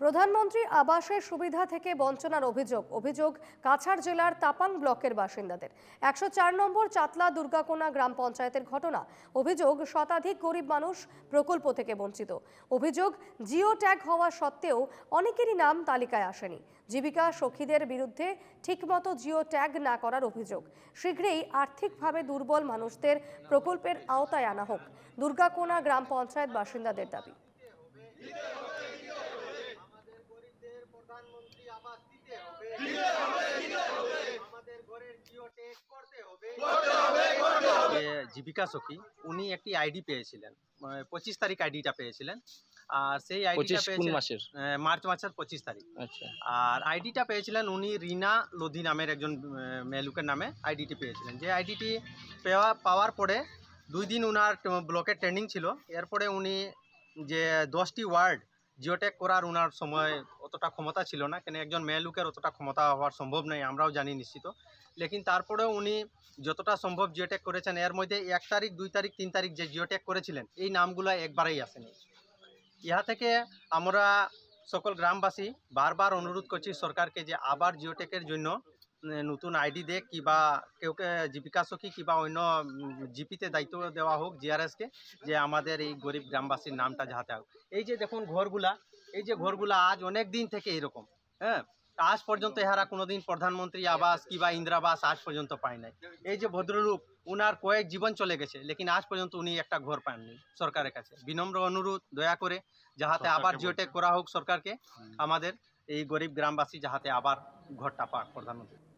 প্রধানমন্ত্রী আবাসের সুবিধা থেকে বঞ্চনার অভিযোগ। অভিযোগ, কাছাড় জেলার তাপাং ব্লকের বাসিন্দাদের। একশো চার নম্বর চাতলা দুর্গাকোনা গ্রাম পঞ্চায়েতের ঘটনা। অভিযোগ, শতাধিক গরিব মানুষ প্রকল্প থেকে বঞ্চিত। অভিযোগ, জিও ট্যাগ হওয়া সত্ত্বেও অনেকেরই নাম তালিকায় আসেনি। জীবিকা সখীদের বিরুদ্ধে ঠিকমতো জিও ট্যাগ না করার অভিযোগ। শীঘ্রই আর্থিকভাবে দুর্বল মানুষদের প্রকল্পের আওতায় আনা হোক। দুর্গাকোনা গ্রাম পঞ্চায়েত বাসিন্দাদের দাবি আমাদের গরিবদের প্রধানমন্ত্রী আবাস দিতে হবে আমাদের ঘরের জিও টেক করতে হবে। যে জীবিকা সখী উনি একটি আইডি পেয়েছিলেন। পঁচিশ তারিখ আইডিটা পেয়েছিলেন। আর সেই আইডিটা পেয়েছিলেন মাসের? মার্চ মাসের পঁচিশ তারিখ। আচ্ছা। আর আইডিটা পেয়েছিলেন উনি রিনা লোধি নামের একজন আহ, মেয়ে লোকের নামে আইডিটি পেয়েছিলেন। যে আইডিটি পেওয়া পাওয়ার পরে দুই দিন উনার ব্লকের ট্রেনিং ছিল। এরপরে উনি যে দশটি ওয়ার্ড জিওটেক করার উনার সময় অতটা ক্ষমতা ছিল না, কেন একজন মেয়ে লোকের অতটা ক্ষমতা হওয়ার সম্ভব নয়, আমরাও জানি নিশ্চিত। লেকিন তারপরেও উনি যতটা সম্ভব জিওটেক করেছেন, এর মধ্যে এক তারিখ, দুই তারিখ, তিন তারিখ যে জিওটেক করেছিলেন, এই নামগুলো একবারেই আসেনি। ইহা থেকে আমরা সকল গ্রামবাসী বারবার অনুরোধ করছি সরকারকে যে আবার জিওটেকের জন্য নতুন আইডি দেখ কিবা কেউকে জীবিকা সখী কিবা অন্য জিপিতে দায়িত্ব দেওয়া হোক জিআরএসকে যে আমাদের এই গরিব গ্রামবাসীর নামটা যাহাতে হোক। এই যে দেখুন ঘরগুলা এই যে ঘরগুলো আজ অনেক দিন থেকে এরকম হ্যাঁ? আজ পর্যন্ত এহারা কোনোদিন প্রধানমন্ত্রী আবাস কিবা ইন্দিরাবাস আজ পর্যন্ত পায় নাই। এই যে ভদ্রলোক উনার কয়েক জীবন চলে গেছে লেকিন আজ পর্যন্ত উনি একটা ঘর পাননি সরকারের কাছে। বিনম্র অনুরোধ দয়া করে যাহাতে আবার জিওটেক করা হোক সরকারকে আমাদের এই গরিব গ্রামবাসী যাহাতে আবার ঘরটা পাক প্রধানমন্ত্রী।